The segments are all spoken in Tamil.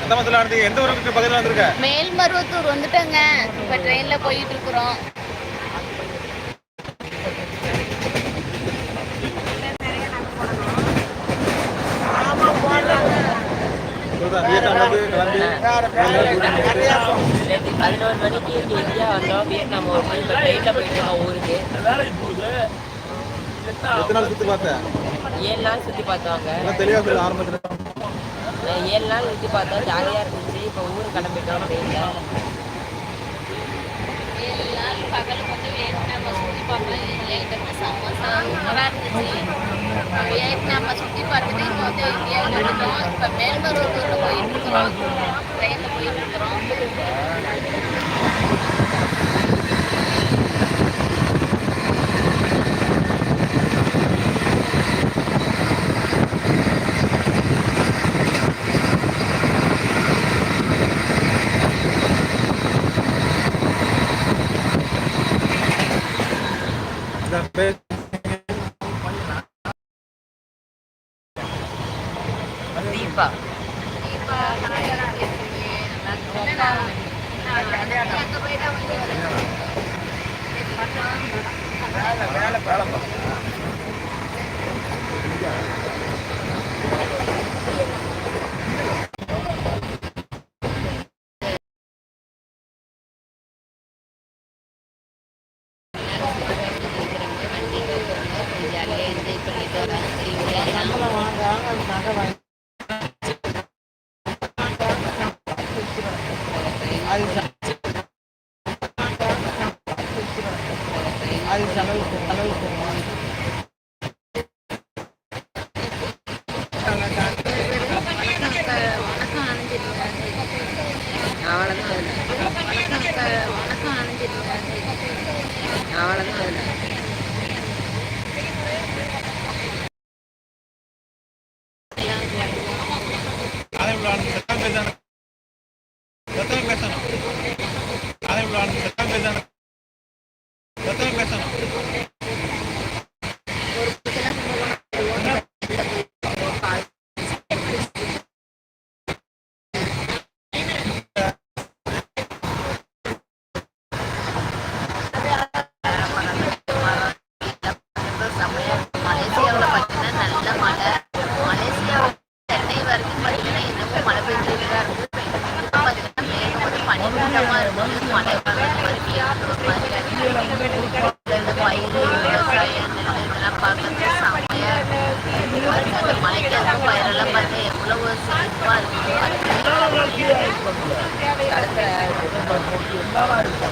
எந்த மாதத்தில் நடந்து எந்த ஊருக்கு பதிலாக வந்திருக்க? மேல்மருவத்தூர் வந்துட்டோங்க. இப்போ ட்ரெயினில் போயிட்டு இருக்கிறோம். பதினோரு மணிக்கு இங்கே இந்தியா வந்தோம் வியட்நாம் ஒரு மணி இப்போ ட்ரெயினில் போயிட்டு ஊருக்கு எத்தனை நாள் சுற்றி பார்த்தேன் ஏழு நாள் சுற்றி பார்த்தோங்க தெளிவாக ஏழு நாள் விட்டு பார்த்தோம் ஜாலியாக இருந்துச்சு. இப்போ ஊருக்கு கிளம்பிட்டோம் ட்ரெயினில் ஏழு நாள் பகல் வந்து வியட்நாம சுற்றி பார்க்கலாம். நைட்டு சமோசா நல்லா இருந்துச்சு. வியட்நாம சுற்றி பார்த்துட்டு இப்போ வந்து இந்தியாவில் வந்துட்டோம் இப்போ போயிட்டு இருக்கிறோம். ட்ரெயினில் போயிட்டு இருக்கிறோம். അവളൊന്നും അവളൊന്നും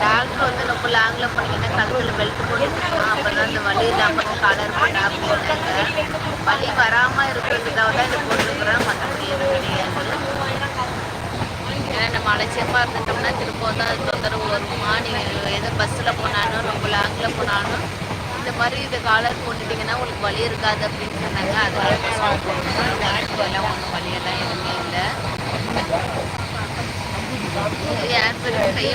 டாக்டர் வந்து ரொம்ப லாங்கில் போனீங்கன்னா கழுத்தில் பெல்ட் போட்டுக்கணும்? அப்போ அந்த வலி இல்லாமல் காலர் போட்டா அப்படின்னாங்க வலி வராமல் இருக்கிறதுக்காக தான் இதை போட்டுருக்குறேன். மற்றபடி எதுவும் கிடையாது. ஏன்னா நம்ம அலட்சியமாக இருந்துட்டோம்னா திருப்பவும் தான் அது தொந்தரவு வருமா? நீங்கள் எது பஸ்ஸில் போனாலும் ரொம்ப லாங்கில் போனாலும் இந்த மாதிரி இது காலர் போட்டுட்டிங்கன்னா உங்களுக்கு வலி இருக்காது அப்படின்னு சொன்னாங்க. அதனால எல்லாம் ஒன்றும் வலியெல்லாம் எதுவுமே இல்லை. ஏன் பேர் கையை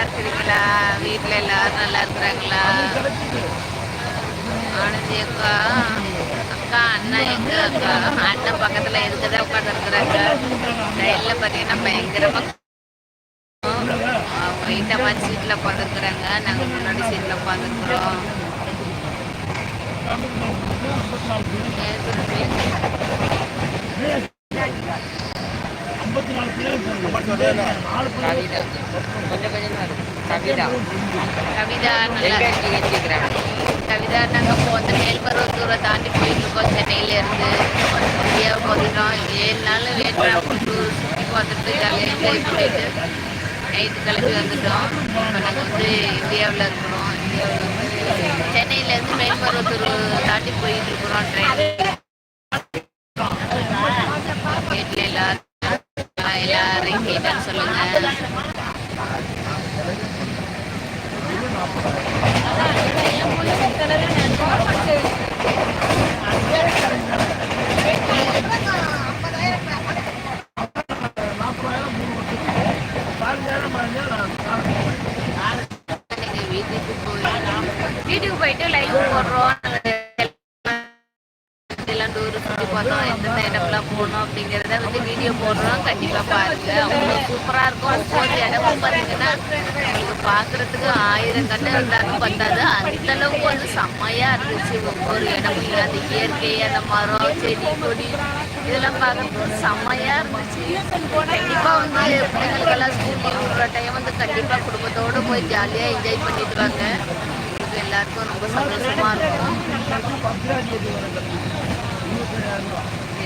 நல்லா இருக்கிறீங்களா வீட்டில் எல்லாரும் நல்லா இருக்கிறாங்களா? ஆனந்தி அக்கா அக்கா அண்ணா எங்க அக்கா? அண்ணன் பக்கத்தில் எதுக்குதான் உட்காந்து இருக்கிறாங்க? ட்ரெயினில் பார்த்தீங்கன்னா பயங்கரமாக அவங்க வீட்டம்மா சீட்டில் உட்காந்துருக்குறாங்க நாங்கள் முன்னாடி சீட்டில் உட்காந்துருக்குறோம் கவிதா. கொஞ்சம் கொஞ்சம் தான் இருக்கு. கவிதா கவிதா நல்லா கவிதா நாங்கள் இப்போ வந்து மேல்மருவத்தூரை தாண்டி போயிட்டு இருக்கோம். சென்னையில இருந்து. இந்தியாவுக்கு வந்துட்டோம் ஏழு நாள் டூர் சுற்றி பார்த்துட்டு ஜாலியாக என்ஜாய் பண்ணிட்டு நைட்டு கிளம்பி வந்துட்டோம். இப்போ நாங்கள் வந்து இந்தியாவில் இருக்கிறோம். இந்தியாவில் சென்னையிலேருந்து மேல்மருவத்தூர் தாண்டி போயிட்டு இருக்கிறோம். ட்ரெயின் கேட்டேன்னு சொல்லுங்க நீங்க வீட்டுக்கு போய் வீட்டுக்கு போயிட்டு லைவ் போடுறோம் எல்லாம் டூர் சுற்றி பார்த்தோம் எந்தெந்த இடம்லாம் போனோம் அப்படிங்கிறத வந்து வீடியோ போடுறோம் கண்டிப்பாக பாருங்க அவ்வளோ சூப்பராக இருக்கும் ஒவ்வொரு இடமும் பார்த்தீங்கன்னா உங்களுக்கு பார்க்குறதுக்கு ஆயிரம் கண்ணு இருந்தாலும் பத்தாது அந்த அளவுக்கு வந்து செம்மையாக இருந்துச்சு ஒவ்வொரு இடமும் அந்த இயற்கை அந்த மரம் செடி கொடி இதெல்லாம் பார்க்கும்போது செம்மையாக இருந்துச்சு. கண்டிப்பாக வந்து பிள்ளைங்களுக்கெல்லாம் ஸ்கூல் விடுற டைம் வந்து கண்டிப்பாக குடும்பத்தோடு போய் ஜாலியாக என்ஜாய் பண்ணிட்டு வாங்க. எல்லாருக்கும் ரொம்ப சந்தோஷமாக இருக்கும்.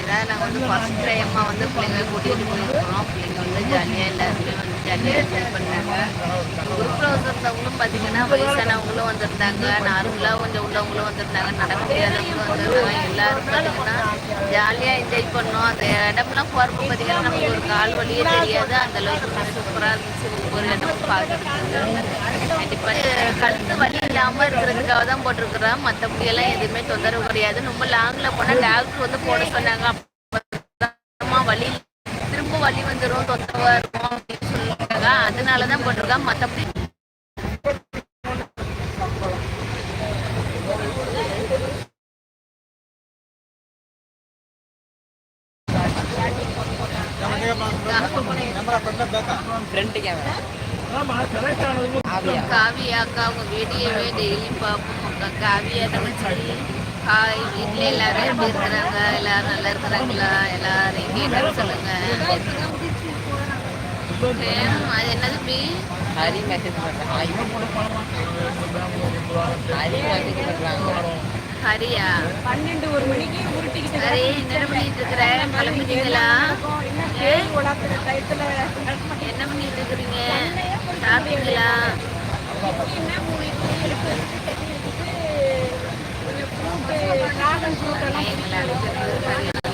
இதான் நாங்கள் வந்து ஃபஸ்ட் டைமாக வந்து பிள்ளைங்க கூட்டிகிட்டு போயிருக்கிறோம். பிள்ளைங்க வந்து ஜாலியாக எல்லாருமே வந்து ஜாலியாக என்ஜாய் பண்ணாங்க. குரூப்பில் வந்திருந்தவங்களும் பார்த்தீங்கன்னா வயசானவங்களும் வந்திருந்தாங்க. நார்மலாக கொஞ்சம் உள்ளவங்களும் வந்திருந்தாங்க. நடக்க முடியாதவங்களும் வந்திருந்தாங்க. எல்லாரும் பார்த்தீங்கன்னா ஜாலியாக என்ஜாய் பண்ணோம். அந்த இடம்லாம் போகிறப்ப பார்த்தீங்கன்னா நமக்கு ஒரு கால் வலியே தெரியாது. அந்த அளவுக்கு சூப்பராக இருந்துச்சு. ஒவ்வொரு இடமும் பார்க்கறதுக்கு. கண்டிப்பாக கழுத்து வலி இல்லாமல் இருக்கிறதுக்காக தான் போட்டிருக்கிறோம். மற்றபடி எல்லாம் எதுவுமே தொந்தரவு கிடையாது. ரொம்ப லாங்கில் போனால் டாக்டர் வந்து போட சொன்னாங்க. அப்புறமா வலி திரும்ப வலி வந்துடும் தொந்தரவா இருக்கும் அப்படின்னு சொல்லிட்டாங்க. அதனால தான் போட்டிருக்கேன் மற்றபடி காவியா அக்கா அவங்க வீடியோவே டெய்லி பார்ப்போம் அக்கா காவியா தங்கச்சி ஹாய் வீட்டில் எல்லாரும் எப்படி இருக்கிறாங்க எல்லாரும் நல்லா இருக்கிறாங்களா எல்லாரும் கேட்டு சொல்லுங்க அது என்னது பி ஹரி மெசேஜ் பண்ணுறேன் ஹரி மெசேஜ் பண்ணுறாங்க ஹரியா பன்னெண்டு ஒரு மணிக்கு உருட்டிக்கிட்டு சரி என்ன பண்ணிட்டு இருக்கிற கிளம்பிட்டீங்களா என்ன பண்ணிட்டு இருக்கிறீங்க சாப்பிட்டீங்களா ஃப்ரூட் எல்லாம்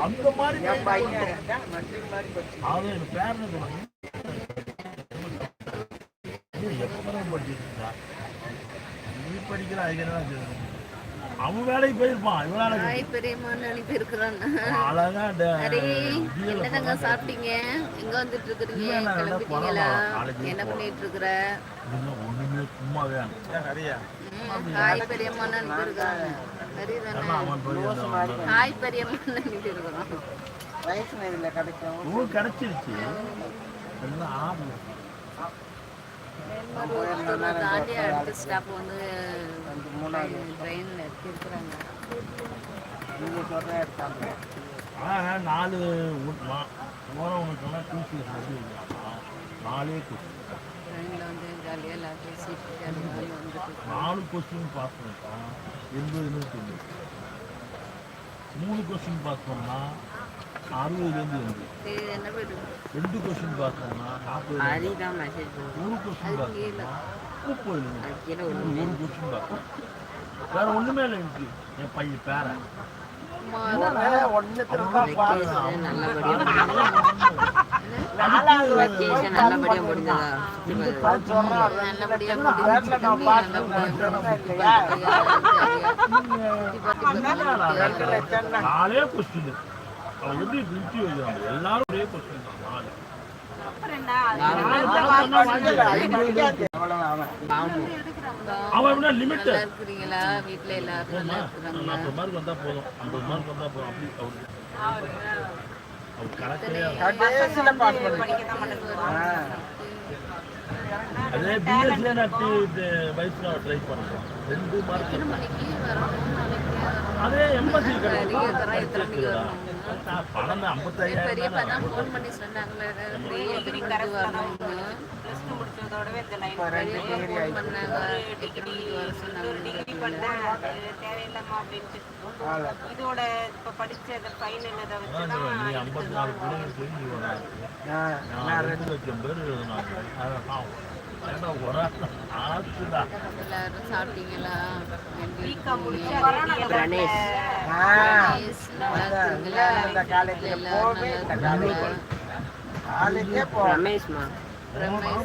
அந்த மாதிரி அது எனக்கு பேரனு எப்போ நீ படிக்கிற அதுக்கு அவன் வேலைக்கு போயிருப்பான் இவனால அனுப்பி இருக்கிறான் அழகா சரி என்னதாங்க சாப்பிட்டீங்க? எங்க வந்துட்டு இருக்கிறீங்க? கிளம்பிட்டீங்களா? என்ன பண்ணிட்டு இருக்கிற ஒண்ணுமே சும்மாவே ஹாய் பெரியம்மான்னு அனுப்பியிருக்காங்க சரி தானே அவன் போய் அந்த- ஹாய் பெரியம்மான்னு அனுப்பியிருக்கிறோம் ஊர் கிடைச்சிருச்சு. ஒருத்தரை தாண்டி அடுத்த ஸ்டாப் வந்து ட்ரெயினில் இருக்கிறாங்க ஆனால் நாலு போகிறவனுக்கெல்லாம் டியூஷன் சொல்லி வைக்கிறான் நாலே கொஸ்டின் ட்ரெயினில் வந்து ஜாலியாக ஜாலியாக வந்துட்டு நாலு கொஸ்டின் பண்ணிட்டான் எண்பதுலேருந்து தொண்ணூறு மூணு கொஸ்டின் பண்ணால் அறுபதுலேருந்து போயிட்டு ரெண்டு கொஸ்டின் பண்ணால் நாற்பது ஒரு கொஸ்டின் முப்பதுலேருந்து கீழே. ஒரு கொஸ்டின் பாஸ் வேற ஒன்றுமே இல்லை எனக்கு என் பையன் பேரன் வெக்கேஷன் நல்லபடியாக முடிஞ்சதா? நல்லபடியாக முடிஞ்சு அவன் எப்படி பிரிச்சு வைக்கிறாங்க எல்லாரும் ஒரே கொஸ்டின் தான். நாலு. அவன் லிமிட் இருக்கிறீங்களா வீட்டில் எல்லாரும் நாற்பது மார்க் வந்தா போதும். ஐம்பது மார்க் வந்தா போதும். அப்படி அதே பிஎஸ்சியே நட்டு வயசுல ட்ரை பண்ணுறோம் ரெண்டு மார்க் அதே வரணும் பணம் ஐம்பத்தாயிரம் பெரியப்பா தான். ஃபோன் பண்ணி சொன்னாங்களே வரணும்னு முடிச்சதோடவே இந்த லைன் ஃபோன் பண்ணாங்க. வர சொன்னாங்க. டிகிரி பண்ண அது தேவையில்லாமா அப்படின்ட்டு. இதோட இப்ப படிச்ச அந்த ஃபைன் என்னதை வச்சு தான் ஐம்பத்தி நாலு நான் ரெண்டு லட்சம் பேர் எழுதினாங்க. எல்லாரும் சாப்பிட்டீங்களா? பிகாம் முடிச்சு கணேஷ் நல்லா இருக்கீங்களா எல்லாரும் நல்லா இருக்கீங்களா ரமேஷ்மா ரமேஷ்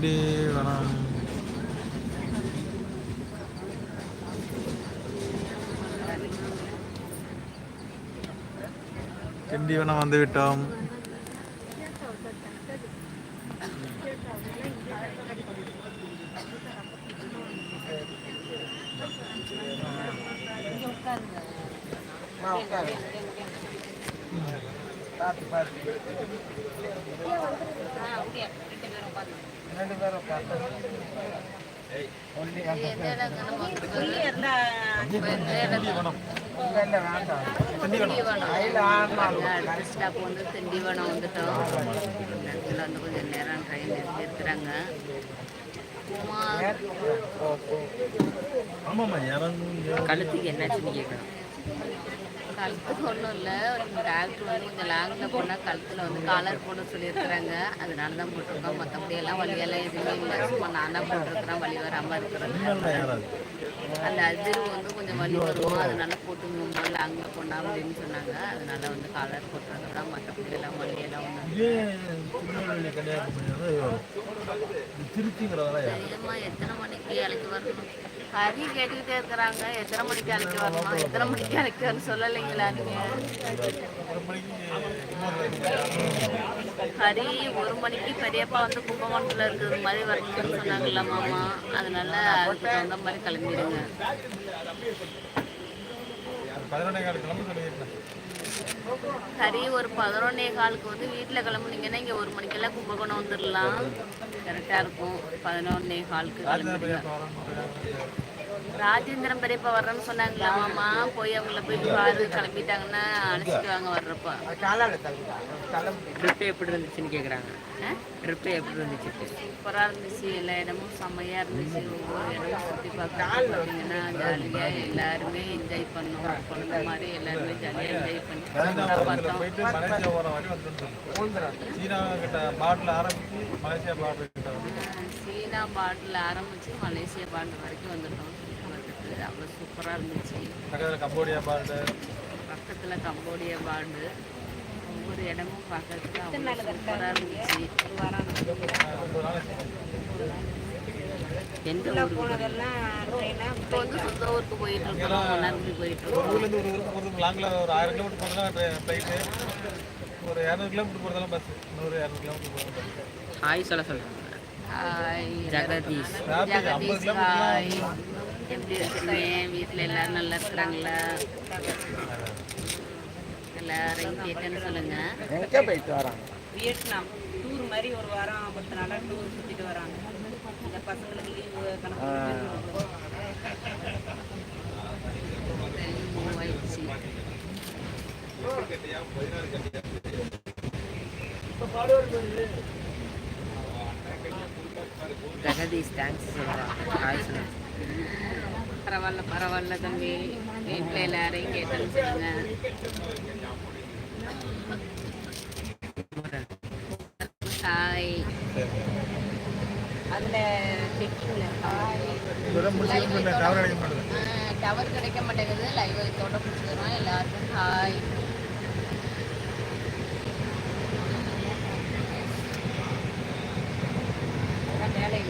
முப்பத்தி காலியாக இருக்கிறாங்க திண்டிவனம் வந்து விட்டோம். ரெண்டு பேரும் திண்டிவனம் ஸ்டாப் வந்து திண்டிவனம் வந்துட்டோம் இடத்துல வந்து கொஞ்சம் நேரம் ட்ரெயின் நிறுத்திருக்கிறாங்க கழுத்துக்கு என்னாச்சுன்னு கேட்கணும் கழுத்துக்கு ஒன்றும் இல்லை. டாக்டர் வந்து கொஞ்சம் லாங்கில் போனால் கழுத்தில் வந்து காலர் போட சொல்லியிருக்கிறாங்க. அதனால தான் போட்டிருக்கோம். மற்றபடி எல்லாம் வலியெல்லாம் எதுவுமே இல்லை. சும்மா நான் தான் போட்டிருக்கிறேன். வலி வராமல் யாராது அந்த அதிர்வு வந்து கொஞ்சம் வலி வரும்? அதனால போட்டுங்கம்மா லாங்கில் போனால் அப்படின்னு சொன்னாங்க. அதனால வந்து காலர் தான் மற்றபடி எல்லாம் வலியெல்லாம் ஒன்றும் திருநெல்வேலி கன்னியாகுமரி திருச்சிங்கிறதெல்லாம் எத்தனை மணிக்கு இலைக்கு வரணும்? ஹரி கேட்டுக்கிட்டே இருக்கிறாங்க. எத்தனை மணிக்கு இலைக்கு வரணும்? எத்தனை மணிக்கு இலைக்கு வரணும் சொல்லலைங்களா நீங்கள் ஹரி ஒரு மணிக்கு பெரியப்பா வந்து கும்பகோணத்தில் இருக்கிறது மாதிரி வரணும்னு சொன்னாங்கல்ல மாமா. அதனால அதுக்கு தகுந்த மாதிரி கிளம்பிடுங்க. பதினொன்றே கால கிளம்ப சொல்லியிருக்கேன் ஹரி ஒரு பதினொன்னே காலுக்கு வந்து வீட்டில் கிளம்புனீங்கன்னா இங்கே ஒரு மணிக்கெல்லாம் கும்பகோணம் வந்துடலாம் கரெக்டாக இருக்கும். பதினொன்னே காலுக்கு கிளம்பிடுங்க. ராஜேந்திரன் பெரியப்பா வர்றேன்னு சொன்னாங்களா? மாமா போய் அவங்கள போய் பாரு கிளம்பிட்டாங்கன்னா அழைச்சிட்டு வாங்க வர்றப்ப. ட்ரிப்பு எப்படி இருந்துச்சுன்னு கேட்குறாங்க ட்ரிப்பு எப்படி இருந்துச்சு? சூப்பராக இருந்துச்சு. எல்லா இடமும் செம்மையாக இருந்துச்சு. ஒவ்வொரு இடமும் சுற்றி பார்த்தீங்கன்னா ஜாலியாக எல்லாருமே என்ஜாய் பண்ணோம். குழந்த மாதிரி எல்லாருமே ஜாலியாக என்ஜாய் பண்ணி படகுல பார்த்தோம். போயிட்டு மலேசியா போற வழி வந்துருந்தோம் சீனா கிட்ட பாட்டில் ஆரம்பித்து மலேசியா பாட்டில் வரைக்கும் வந்துட்டோம். பார்த்துட்டு அவ்வளோ சூப்பராக இருந்துச்சு. பக்கத்தில் கம்போடியா பாட்டு. பக்கத்தில் கம்போடியா பார்டு ஒவ்வொரு இடமும் பார்க்கறதுக்கு அவ்வளோ சூப்பராக இருந்துச்சு. எந்த ஊருக்கு போனதெல்லாம் ட்ரெயினா? இப்போ வந்து சொந்த ஊருக்கு போயிட்டு இருக்கோம். போயிட்டு ஒரு இருக்கோம். லாங்கில் ஆயிரம் கிலோமீட்டர் போகிறதுலாம் ஃப்ளைட்டு. ஒரு இரநூறு கிலோமீட்டர் போகிறதெல்லாம் பஸ் நூறு இரநூறு கிலோமீட்டர் போகிறதுலாம் பஸ் ஹாய் சொல்ல சொல்கிறாங்க ஹாய். ஜெகதீஷ். ஹாய். எப்படி இருக்கீங்க? வீட்டில் எல்லாரும் நல்லா இருக்கிறாங்களா? எல்லாரையும் கேட்டேன்னு சொல்லுங்க. எங்கே போயிட்டு வராங்க. வியட்நாம். டூர் மாதிரி ஒரு வாரம் பத்து நாளாக டூர் சுற்றிட்டு வராங்க. இந்த பசங்களுக்கு லீவு கணக்கு மூவ் ஆயிடுச்சு ஜெகதீஷ் தேங்க்ஸ் சொல்லுங்க. பரவாயில்ல பரவாயில்ல தம்பி. வீட்டில் எல்லாரையும் கேட்டேன்னு சொல்லுங்க ஹாய் அதில் செக்கிங்ல டவர் கிடைக்க மாட்டேங்குது. லைவ் தோட்ட பிடிச்சிக்கிறோம் எல்லாருக்கும் ஹாய் வேலை